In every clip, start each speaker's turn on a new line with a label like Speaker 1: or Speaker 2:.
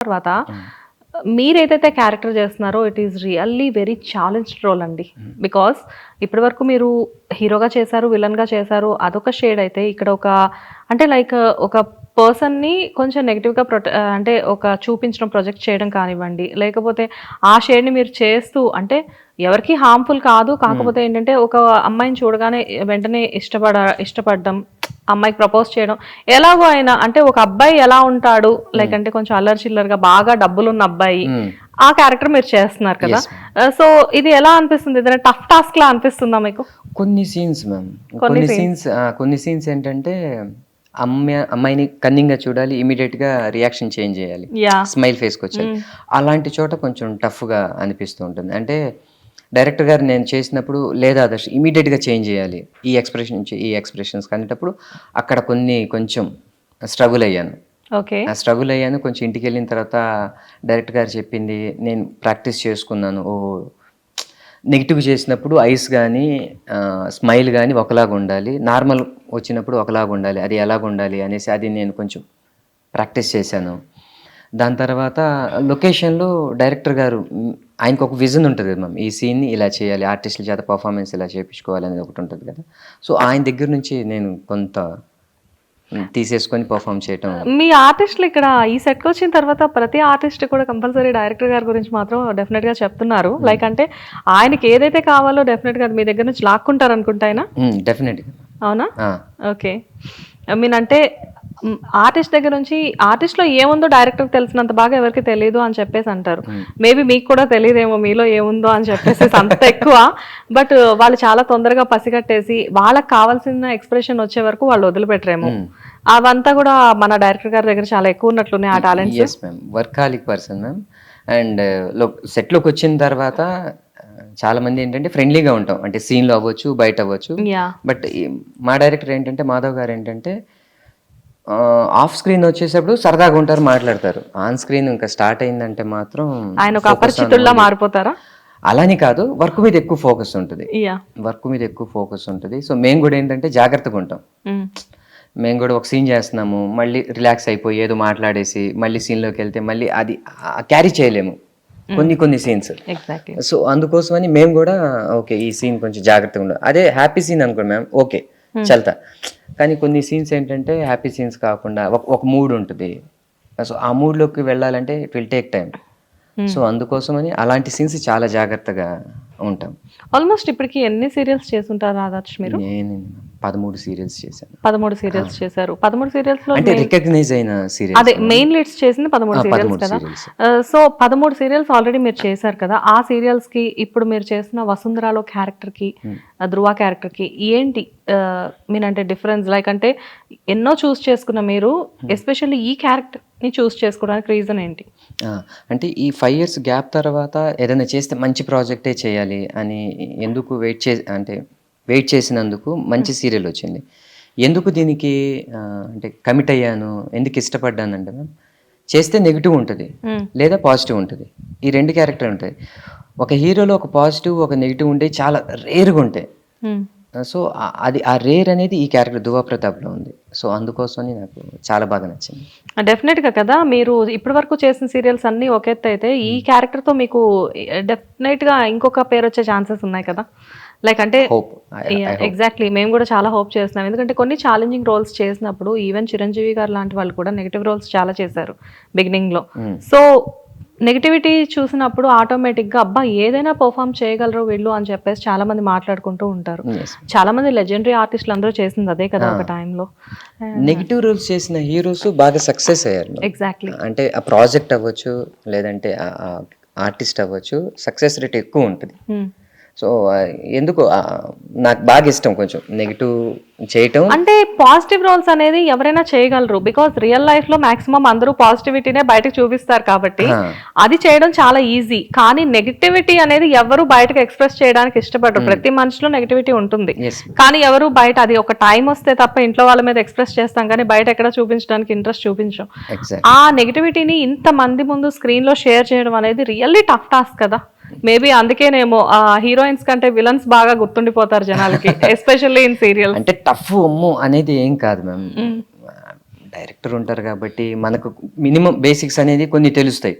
Speaker 1: తర్వాత మీరు ఏదైతే క్యారెక్టర్ చేస్తున్నారో it is really very challenge role అండి. బికాస్ ఇప్పటి వరకు మీరు హీరోగా చేశారు విలన్గా చేశారు అదొక షేడ్ అయితే ఇక్కడ ఒక అంటే లైక్ ఒక పర్సన్ని కొంచెం నెగిటివ్గా ప్రొటె అంటే ఒక చూపించడం ప్రొజెక్ట్ చేయడం కానివ్వండి లేకపోతే ఆ షేడ్ని మీరు చేస్తూ అంటే ఎవరికి హార్మ్ఫుల్ కాదు కాకపోతే ఏంటంటే ఒక అమ్మాయిని చూడగానే వెంటనే ఇష్టపడ ఇష్టపడడం అమ్మాయికి ప్రపోజ్ చేయడం. ఎలాగో అయినా అంటే ఒక అబ్బాయి ఎలా ఉంటాడు? లైక్ అంటే కొంచెం అల్లరి చిల్లరగా బాగా డబ్బులున్న అబ్బాయి. ఆ క్యారెక్టర్ మీరు చేస్తున్నారు కదా. సో ఇది ఎలా అనిపిస్తుంది? ఏదైనా టఫ్ టాస్క్ లా అనిపిస్తుందా మీకు?
Speaker 2: కొన్ని సీన్స్ మ్యామ్ కొన్ని సీన్స్ కొన్ని సీన్స్ ఏంటంటే అమ్మాయి అమ్మాయిని కన్నింగ్గా చూడాలి ఇమీడియట్గా రియాక్షన్ చేంజ్ చేయాలి. స్మైల్ ఫేస్కి వచ్చాలి. అలాంటి చోట కొంచెం టఫ్గా అనిపిస్తూ ఉంటుంది. అంటే డైరెక్టర్ గారు నేను చేసినప్పుడు లేదా ఆదర్శ్ ఇమీడియట్గా చేంజ్ చేయాలి. ఈ ఎక్స్ప్రెషన్ నుంచి ఈ ఎక్స్ప్రెషన్స్ అనేటప్పుడు అక్కడ కొన్ని కొంచెం స్ట్రగుల్ అయ్యాను.
Speaker 1: ఓకే.
Speaker 2: ఆ స్ట్రగుల్ అయ్యాను. కొంచెం ఇంటికి వెళ్ళిన తర్వాత డైరెక్టర్ గారు చెప్పింది నేను ప్రాక్టీస్ చేసుకున్నాను. ఓ నెగిటివ్ చేసినప్పుడు ఐస్ కానీ స్మైల్ కానీ ఒకలాగా ఉండాలి. నార్మల్ వచ్చినప్పుడు ఒకలాగా ఉండాలి. అది ఎలాగ ఉండాలి అనేసి అది నేను కొంచెం ప్రాక్టీస్ చేశాను. దాని తర్వాత లొకేషన్లో డైరెక్టర్ గారు ఆయనకు ఒక విజన్ ఉంటుంది కదా మ్యామ్ ఈ సీన్ని ఇలా చేయాలి ఆర్టిస్టుల చేత పర్ఫార్మెన్స్ ఇలా చేయించుకోవాలి అనేది ఒకటి ఉంటుంది కదా. సో ఆయన దగ్గర నుంచి నేను కొంత తీసేసుకొని పర్ఫామ్ చేయటం.
Speaker 1: మీ ఆర్టిస్టులు ఇక్కడ ఈ సెట్కి వచ్చిన తర్వాత ప్రతి ఆర్టిస్ట్ కూడా కంపల్సరీ డైరెక్టర్ గారి గురించి మాత్రం డెఫినెట్గా చెప్తున్నారు లైక్ అంటే ఆయనకి ఏదైతే కావాలో డెఫినెట్గా మీ దగ్గర నుంచి లాక్కుంటారు అనుకుంటా ఆయన
Speaker 2: డెఫినెట్గా.
Speaker 1: అవునా? ఓకే. ఐ మీన్ అంటే ఆర్టిస్ట్ దగ్గర నుంచి ఆర్టిస్ట్లో ఏముందో డైరెక్టర్ తెలిసినంత బాగా ఎవరికి తెలియదు అని చెప్పేసి అంటారు. మేబీ మీకు కూడా తెలియదేమో మీలో ఏముందో అని చెప్పేసి అంత ఎక్కువ. బట్ వాళ్ళు చాలా తొందరగా పసిగట్టేసి వాళ్ళకి కావాల్సిన ఎక్స్ప్రెషన్ వచ్చే వరకు వాళ్ళు వదిలిపెట్టరేమో. అవంతా కూడా మన డైరెక్టర్ గారి దగ్గర చాలా ఎక్కువ ఉన్నట్లున్నాయి ఆ talent
Speaker 2: ma'am workaholic person ma'am అండ్లో సెట్లోకి వచ్చిన తర్వాత ఆ, చాలా మంది ఏంటంటే ఫ్రెండ్లీగా ఉంటాం. అంటే సీన్లో అవ్వచ్చు బయట అవ్వచ్చు.
Speaker 1: యా
Speaker 2: బట్ మా డైరెక్టర్ ఏంటంటే మాధవ్ గారు ఏంటంటే ఆఫ్ స్క్రీన్ వచ్చేటప్పుడు సరదాగా ఉంటారు మాట్లాడతారు. ఆన్ స్క్రీన్ ఇంకా స్టార్ట్ అయిందంటే మాత్రం
Speaker 1: ఆయన ఒక అపరిచితుల్లా మారిపోతారా?
Speaker 2: అలాని కాదు వర్క్ మీద ఎక్కువ ఫోకస్ ఉంటుంది. వర్క్ మీద ఎక్కువ ఫోకస్ ఉంటుంది. సో మేము కూడా ఏంటంటే జాగ్రత్తగా ఉంటాం. మేము కూడా ఒక సీన్ చేస్తున్నాము మళ్ళీ రిలాక్స్ అయిపోయి ఏదో మాట్లాడేసి మళ్ళీ సీన్లోకి వెళ్తే మళ్ళీ అది క్యారీ చేయలేము. కొన్ని కొన్ని సీన్స్
Speaker 1: ఎగ్జాక్ట్లీ
Speaker 2: సో అందుకోసమని మేము కూడా ఓకే ఈ సీన్ కొంచెం జాగ్రత్తగా ఉండాలి అదే హ్యాపీ సీన్ అనుకోండి మ్యామ్ ఓకే చల్తా కానీ కొన్ని సీన్స్ ఏంటంటే హ్యాపీ సీన్స్ కాకుండా ఒక మూడ్ ఉంటుంది. సో ఆ మూడ్లోకి వెళ్ళాలంటే it will take time so అందుకోసమని అలాంటి సీన్స్ చాలా జాగ్రత్తగా ఉంటాం.
Speaker 1: ఆల్మోస్ట్ ఇప్పటికి ఎన్ని సీరియల్స్ చేస్తుంటారు ఆదర్శ్ మీరు?
Speaker 2: నేను పదమూడు సీరియల్స్ చేశాను.
Speaker 1: పదమూడు సీరియల్స్ చేశారు. పదమూడు సీరియల్స్లో
Speaker 2: అంటే రికగ్నైజ్ అయిన
Speaker 1: అదే మెయిన్ లీడ్స్ చేసింది పదమూడు సీరియల్స్ కదా. సో పదమూడు సీరియల్స్ ఆల్రెడీ మీరు చేశారు కదా. ఆ సీరియల్స్కి ఇప్పుడు మీరు చేస్తున్న వసుంధరాలో క్యారెక్టర్కి ధృవ క్యారెక్టర్కి ఏంటి మీన్ అంటే డిఫరెన్స్ లైక్ అంటే ఎన్నో చూస్ చేసుకున్న మీరు ఎస్పెషల్లీ ఈ క్యారెక్టర్ని చూస్ చేసుకోవడానికి రీజన్ ఏంటి?
Speaker 2: అంటే ఈ ఫైవ్ ఇయర్స్ గ్యాప్ తర్వాత ఏదైనా చేస్తే మంచి ప్రాజెక్టే చేయాలి అని ఎందుకు వెయిట్ చే అంటే వెయిట్ చేసినందుకు మంచి సీరియల్ వచ్చింది. ఎందుకు దీనికి అంటే కమిట్ అయ్యాను ఎందుకు ఇష్టపడ్డానంటే మ్యామ్ చేస్తే నెగిటివ్ ఉంటుంది. లేదా పాజిటివ్ ఉంటుంది. ఈ రెండు క్యారెక్టర్ ఉంటాయి. ఒక హీరోలో ఒక పాజిటివ్ ఒక నెగిటివ్ ఉంటే చాలా రేర్గా ఉంటాయి. సో అది ఆ రేర్ అనేది ఈ క్యారెక్టర్ దువా ప్రతాప్లో ఉంది. సో అందుకోసమని నాకు చాలా బాగా నచ్చింది.
Speaker 1: డెఫినెట్గా కదా మీరు ఇప్పటి వరకు చేసిన సీరియల్స్ అన్ని ఒక అయితే ఈ క్యారెక్టర్తో మీకు డెఫినెట్గా ఇంకొక పేరు వచ్చే ఛాన్సెస్ ఉన్నాయి కదా. లైక్ అంటే ఎగ్జాక్ట్లీ మేము కూడా చాలా హోప్ చేస్తున్నాం. ఎందుకంటే కొన్ని ఛాలెంజింగ్ రోల్స్ చేసినప్పుడు ఈవెన్ చిరంజీవి గారు లాంటి వాళ్ళు కూడా నెగిటివ్ రోల్స్ చాలా చేశారు బిగినింగ్లో. సో నెగిటివిటీ చూసినప్పుడు ఆటోమేటిక్గా అబ్బా ఏదైనా పర్ఫామ్ చేయగలరు వీళ్ళు అని చెప్పేసి చాలా మంది మాట్లాడుకుంటూ ఉంటారు. చాలా మంది లెజెండరీ ఆర్టిస్టులు అందరూ చేసింది అదే కదా ఒక టైంలో
Speaker 2: నెగిటివ్ రోల్స్ చేసిన హీరోస్ బాగా సక్సెస్ అయ్యారు.
Speaker 1: ఎగ్జాక్ట్లీ
Speaker 2: అంటే ఆ ప్రాజెక్ట్ అవ్వచ్చు లేదంటే ఆర్టిస్ట్ అవ్వచ్చు సక్సెస్ రేట్ ఎక్కువ ఉంటుంది. సో ఎందుకు నాకు బాగా ఇష్టం కొంచెం నెగిటివ్ చేయటం.
Speaker 1: అంటే పాజిటివ్ రోల్స్ అనేది ఎవరైనా చేయగలరు. బికాస్ రియల్ లైఫ్లో మాక్సిమం అందరూ పాజిటివిటీనే బయటకు చూపిస్తారు కాబట్టి. అది చేయడం చాలా ఈజీ. కానీ నెగిటివిటీ అనేది ఎవరు బయటకు ఎక్స్ప్రెస్ చేయడానికి ఇష్టపడరు. ప్రతి మనిషిలో నెగిటివిటీ ఉంటుంది. కానీ ఎవరు బయట అది ఒక టైం వస్తే తప్ప ఇంట్లో వాళ్ళ మీద ఎక్స్ప్రెస్ చేస్తాం కానీ బయట ఎక్కడ చూపించడానికి ఇంట్రెస్ట్ చూపించాం. ఆ నెగిటివిటీని ఇంత మంది ముందు స్క్రీన్లో షేర్ చేయడం అనేది రియల్లీ టఫ్ టాస్క్ కదా. మేబీ అందుకేనేమో ఆ హీరోయిన్స్ కంటే విలన్స్ బాగా గుర్తుండిపోతారు జనాలకి ఎస్పెషల్లీ ఇన్ సీరియల్
Speaker 2: అంటే టఫ్ అమ్ము అనేది ఏం కాదు మ్యామ్. డైరెక్టర్ ఉంటారు కాబట్టి మనకు మినిమం బేసిక్స్ అనేది కొన్ని తెలుస్తాయి.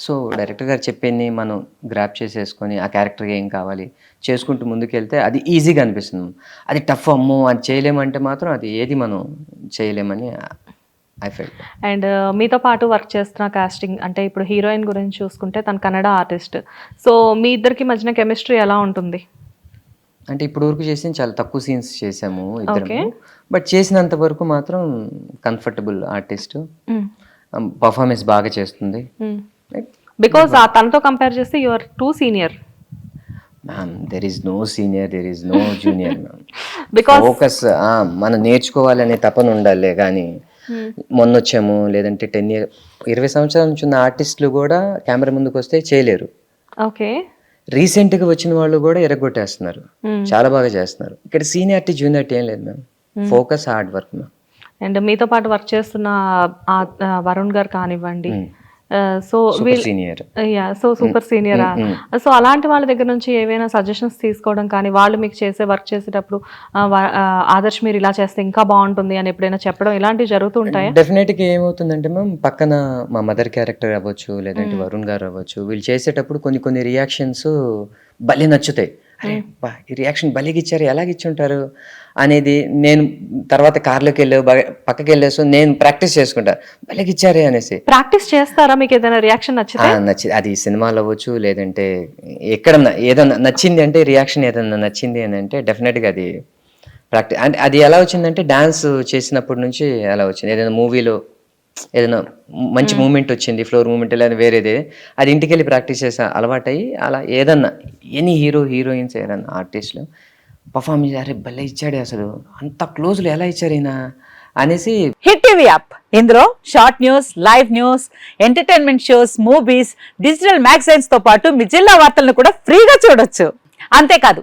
Speaker 2: సో డైరెక్టర్ గారు చెప్పింది మనం గ్రాప్ చేసేసుకొని ఆ క్యారెక్టర్కి ఏం కావాలి చేసుకుంటూ ముందుకెళ్తే అది ఈజీగా అనిపిస్తుంది అది టఫ్ అమ్మో అది చేయలేమంటే మాత్రం అది ఏది మనం చేయలేమని
Speaker 1: అండ్ మీతో పాటు వర్క్ చేస్తున్న కాస్టింగ్ అంటే ఇప్పుడు హీరోయిన్ గురించి చూసుకుంటే తను కన్నడ ఆర్టిస్ట్ సో మీ ఇద్దరికి మధ్యన కెమిస్ట్రీ ఎలా ఉంటుంది?
Speaker 2: అంటే ఇప్పుడు వరకు చేసిన చాలా తక్కువ సీన్స్ చేసాము. ఇద్దరు బట్ చేసినంత వరకు మాత్రం కంఫర్టబుల్ ఆర్టిస్ట్ పర్ఫార్మెన్స్ బాగా చేస్తుంది.
Speaker 1: బికాస్ తనతో కంపేర్ చేస్తే your too senior
Speaker 2: ma'am there is no senior there is no junior ma'am
Speaker 1: because
Speaker 2: focus మనం నేర్చుకోవాలనే తపన ఉండాలి కానీ మొన్న వచ్చాము లేదంటే టెన్ ఇయర్ ఇరవై సంవత్సరాల నుంచి ఉన్న ఆర్టిస్టులు కూడా కెమెరా ముందుకు వస్తే చేయలేరు.
Speaker 1: ఓకే.
Speaker 2: రీసెంట్గా వచ్చిన వాళ్ళు కూడా ఎరగొట్టేస్తున్నారు. చాలా బాగా చేస్తున్నారు. ఇక్కడ సీనియారిటీ జూనియారిటీ ఏం లేదు ma'am. Focus hard work ma'am.
Speaker 1: And మీతో పాటు వర్క్ చేస్తున్న వరుణ్ గారు కానివ్వండి. So
Speaker 2: senior
Speaker 1: yeah so super senior so అలాంటి వాళ్ళ దగ్గర నుంచి ఏవైనా సజెషన్స్ తీసుకోవడం కానీ వాళ్ళు మీకు చేసే వర్క్ చేసేటప్పుడు ఆదర్శ్ మీరు ఇలా చేస్తే ఇంకా బాగుంటుంది అని ఎప్పుడైనా చెప్పడం ఇలాంటివి జరుగుతూ ఉంటాయా
Speaker 2: డెఫినెట్గా ఏమవుతుందంటే మ్యామ్ పక్కన మా మదర్ క్యారెక్టర్ అవ్వచ్చు లేదంటే వరుణ్ గారు అవ్వచ్చు వీళ్ళు చేసేటప్పుడు కొన్ని కొన్ని రియాక్షన్స్ భలే నచ్చుతాయి. అరే బా ఈ రియాక్షన్ భలేకి ఇచ్చారు ఎలాగ ఇచ్చుంటారు అనేది నేను తర్వాత కార్లోకి వెళ్ళి పక్కకి వెళ్ళేసి నేను ప్రాక్టీస్ చేసుకుంటా. భలేకి ఇచ్చారే అనేసి.
Speaker 1: ప్రాక్టీస్ చేస్తారా? మీకు ఏదైనా రియాక్షన్ నచ్చితే?
Speaker 2: ఆ, నచ్చి అది సినిమాలో అవ్వచ్చు లేదంటే ఎక్కడన్నా ఏదన్నా నచ్చింది అంటే రియాక్షన్ ఏదన్నా నచ్చింది అని అంటే డెఫినెట్గా అది ప్రాక్టీస్ అంటే అది ఎలా వచ్చిందంటే డాన్స్ చేసినప్పటి నుంచి అలా వచ్చింది. ఏదైనా మూవీలో ఏదైనా మంచి మూమెంట్ వచ్చింది ఫ్లోర్ మూమెంట్ లేదా వేరేదే. అది ఇంటికి వెళ్ళి ప్రాక్టీస్ చేసా అలవాటయ్యి అలా ఏదన్నా ఎనీ హీరో హీరోయిన్స్ ఏదన్నా ఆర్టిస్టులు పర్ఫామ్ అరే భలే ఇచ్చాడే అసలు అంత క్లోజ్లో ఎలా ఇచ్చారు ఈయన అనేసి
Speaker 3: హిట్ టీవీ యాప్. ఇందులో short news live news entertainment shows movies digital మ్యాగజైన్స్తో పాటు మీ జిల్లా వార్తలను కూడా ఫ్రీగా చూడొచ్చు. అంతేకాదు